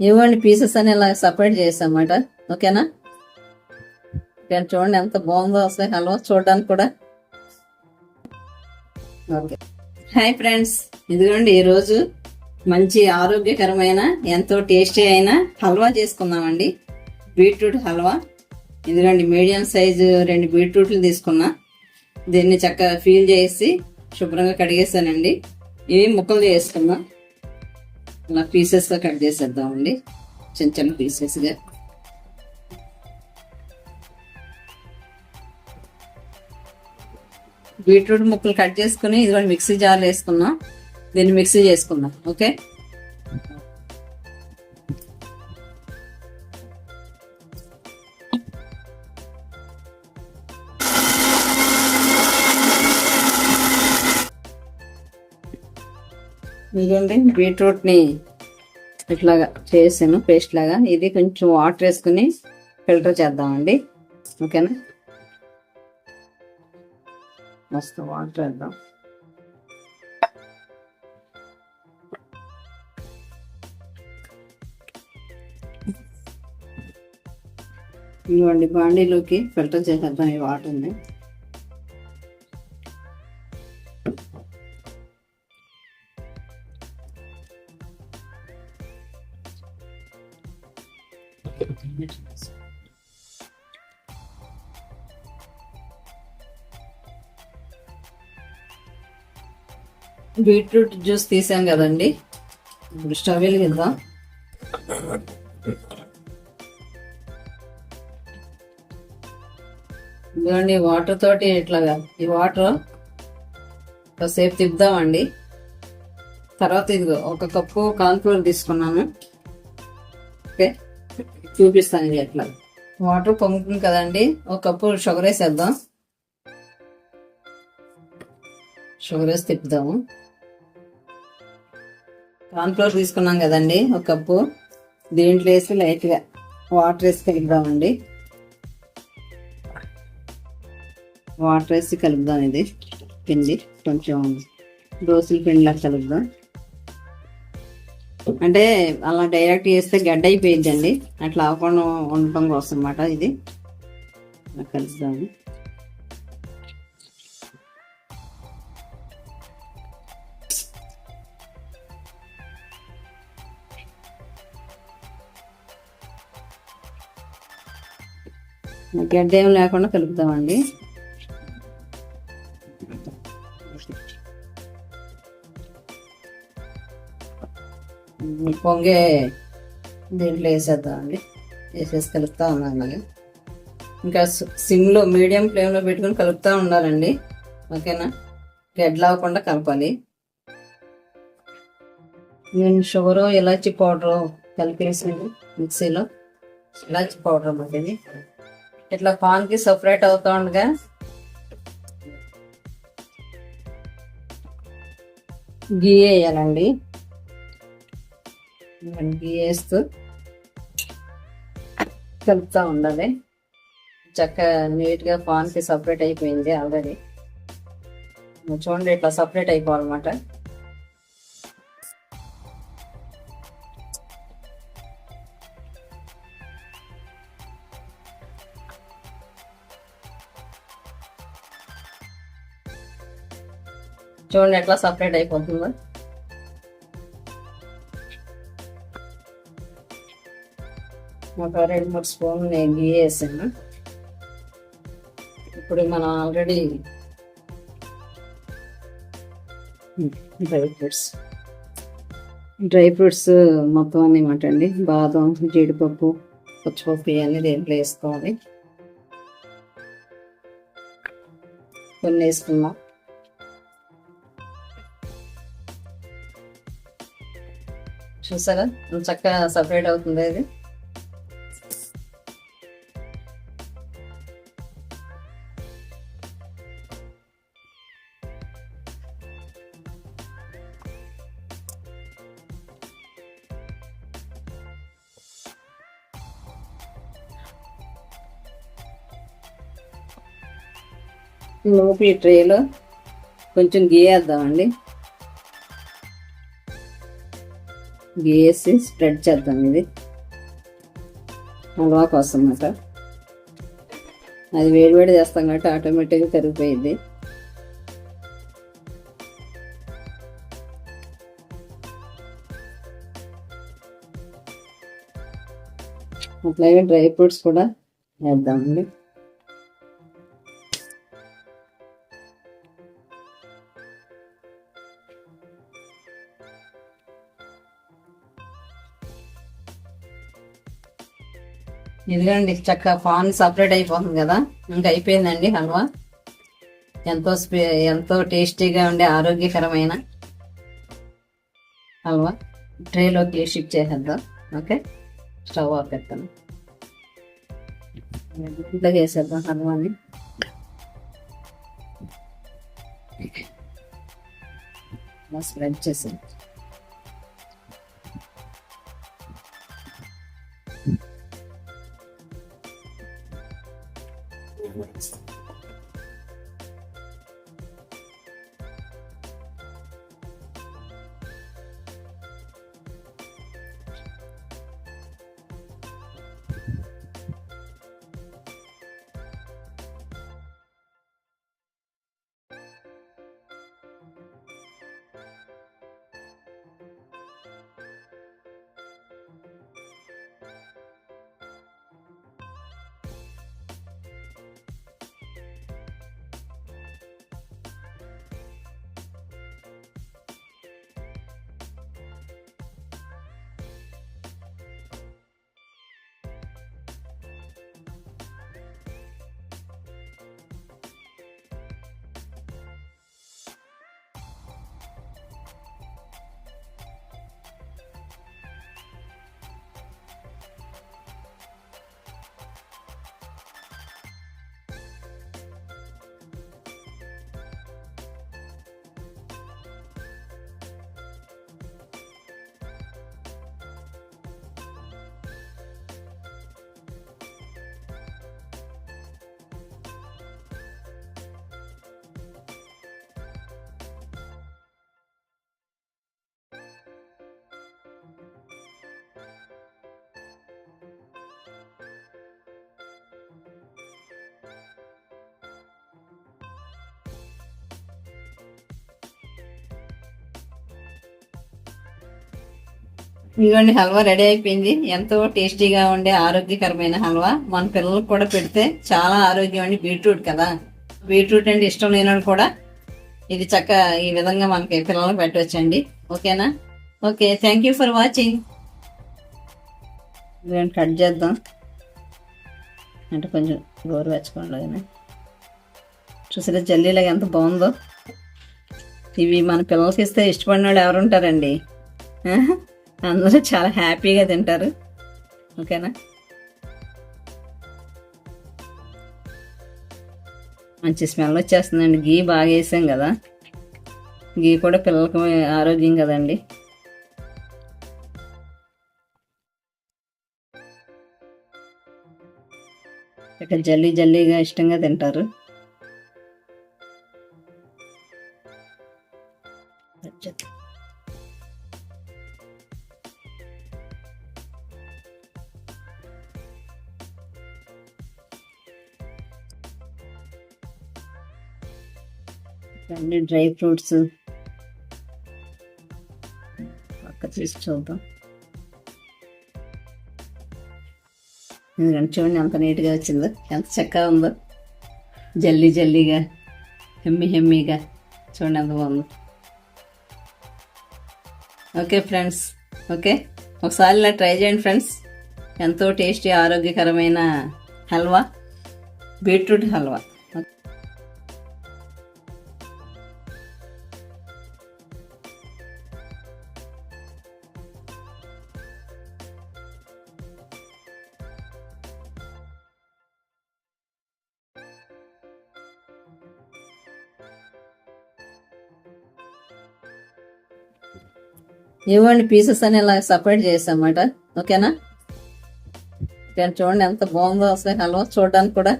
ఇవ్వండి పీసెస్ అని ఇలా సపరేట్ చేసామాట ఓకేనా ఇక్కడ చూడండి ఎంత బాగుందో అసలు. హల్వా చూడడానికి కూడా. ఓకే హాయ్ ఫ్రెండ్స్ ఇదిగోండి ఈరోజు మంచి ఆరోగ్యకరమైన ఎంతో టేస్టీ అయిన హల్వా చేసుకుందామండి. బీట్రూట్ హల్వా. ఇదిగోండి మీడియం సైజు రెండు బీట్రూట్లు తీసుకున్నా. దీన్ని చక్కగా ఫీల్ చేసి శుభ్రంగా కడిగేసానండి ఇవి ముక్కలు చేసుకుందాం. ఇలా పీసెస్గా కట్ చేసేద్దామండి చిన్న చిన్న పీసెస్గా బీట్రూట్ ముక్కలు కట్ చేసుకుని ఇదిగోండి మిక్సీ జార్లో వేసుకున్నాం. దీన్ని మిక్సీ చేసుకుందాం ఓకే? ఇదిగోండి బీట్రూట్ని ఇట్లాగా చేసాను పేస్ట్ లాగా. ఇది కొంచెం వాటర్ వేసుకుని ఫిల్టర్ చేద్దామండి. ఓకేనా? మస్తు వాటర్ వేద్దాం. ఇవ్వండి బాండీలోకి ఫిల్టర్ చేసేద్దాం ఈ వాటర్ని. బీట్రూట్ జ్యూస్ తీసాం కదండి. ఇప్పుడు స్టవ్ వెలిగిద్దాం. ఇదిగోండి వాటర్ తోటి ఇట్లాగా ఈ వాటర్ కాసేపు తిప్పుదామండి. తర్వాత ఇదిగో ఒక కప్పు కాన్ఫ్లోర్ తీసుకున్నాను. ఓకే. చూపిస్తాను ఎట్లా వాటర్ పొంగుతుంది కదండి. ఒక కప్పు షుగర్ వేసేద్దాం షుగర్ వేసి తిప్పుదాము. కార్న్ఫ్లోర్ తీసుకున్నాం కదండి ఒక కప్పు. దీంట్లో వేసి లైట్గా వాటర్ వేసి కలుపుదామండి. వాటర్ వేసి కలుపుదాం ఇది. పిండి కొంచెం దోశల పిండిలా కలుపుదాం. అంటే అలా డైరెక్ట్ చేస్తే గడ్డ అయిపోయిందండి అట్లా అవ్వకుండా ఉండటం కోసం అన్నమాట ఇది. ఇలా గడ్డ ఏం లేకుండా కలుపుతామండి. పొంగే దీంట్లో వేసేద్దామండి వేసేసి ఉన్నాను ఉండాలి ఇంకా సిమ్లో మీడియం ఫ్లేమ్లో పెట్టుకొని కలుపుతూ ఉండాలండి. ఓకేనా? గడ్డలవ్వకుండా కలపాలి. నేను షుగరు ఇలాచి పౌడరు కలిపేసింది మిక్సీలో. ఇలాచి పౌడర్ అన్నమాట ఇది. ఇట్లా పాన్కి సపరేట్ అవుతూ ఉండగా గీ వేయాలండి. గీ వేస్తూ కలుపుతూ ఉండాలి. చక్కగా నీట్గా పాన్కి సపరేట్ అయిపోయింది ఆల్రెడీ. చూడండి ఇట్లా సపరేట్ అయిపోవాలన్నమాట. చూడండి ఎట్లా సపరేట్ అయిపోతుందో. ఒక రెండు మూడు స్పూన్లు నేను గీ వేసాను ఇప్పుడు మనం already dry fruits. Dry fruits మొత్తం అన్నమాట అండి. బాదం జీడిపప్పు పచ్చిపప్పు ఇవన్నీ దేంట్లో వేసుకోవాలి. కొన్ని వేసుకుందాం. చూసారా? చక్కగా సపరేట్ అవుతుంది ఇది. లోపు ఈ ట్రేలో కొంచెం గీయేద్దామండి. గీ వేసి స్ప్రెడ్ చేద్దాం ఇది. హల్వా కోసం అన్నమాట. అది వేడివేడి చేస్తాం కాబట్టి ఆటోమేటిక్గా కరిగిపోయింది అట్లాగే డ్రై ఫ్రూట్స్ కూడా వేద్దామండి. ఇదిగోండి చక్క పాన్ సపరేట్ అయిపోతుంది కదా? ఇంకా అయిపోయిందండి హల్వా. ఎంతో స్పే ఎంతో టేస్టీగా ఉండే ఆరోగ్యకరమైన హల్వా. ట్రేలోకి షిఫ్ట్ చేసేద్దాం. ఓకే? స్టవ్ ఆఫ్ పెడతాను ఇంట్లో వేసేద్దాం హల్వాని. స్ప్రెడ్ చేసి ఇదిగోండి హల్వా రెడీ అయిపోయింది. ఎంతో టేస్టీగా ఉండే ఆరోగ్యకరమైన హల్వా. మన పిల్లలకు కూడా పెడితే చాలా ఆరోగ్యం అండి. బీట్రూట్ కదా. బీట్రూట్ అంటే ఇష్టం లేనోడు కూడా ఇది చక్క ఈ విధంగా మనకి పిల్లలకు పెట్టవచ్చండి ఓకేనా? Okay thank you for watching cut చేద్దాం. అంటే కొంచెం గోరు గోరువెచ్చకుండా చూసారా జల్లీలాగా ఎంత బాగుందో. ఇవి మన పిల్లలకి ఇస్తే ఇష్టపడిన వాళ్ళు ఎవరు ఉంటారండి అందరూ చాలా హ్యాపీగా తింటారు. ఓకేనా? మంచి స్మెల్ వచ్చేస్తుందండి. గీ బాగా వేసాం కదా. గీ కూడా పిల్లలకు ఆరోగ్యం కదండి. ఇక్కడ జల్లీ జల్లీగా ఇష్టంగా తింటారు. అన్ని డ్రై ఫ్రూట్స్. పక్క తీసి చూద్దాం. ఎందుకంటే చూడండి ఎంత నీట్గా వచ్చిందో ఎంత చక్కగా ఉందో. జల్లీ జల్లీగా హెమ్మి హెమ్మిగా చూడండి ఎంత బాగుందో. Okay friends okay. ఒకసారి ఇలా ట్రై చేయండి ఫ్రెండ్స్. ఎంతో టేస్టీ ఆరోగ్యకరమైన హల్వా బీట్రూట్ హల్వా. ఇవ్వండి పీసెస్ అని ఇలా సపరేట్ చేసామాట ఓకేనా చూడండి ఎంత బాగుందో అసలు. హల్వా చూడడానికి కూడా.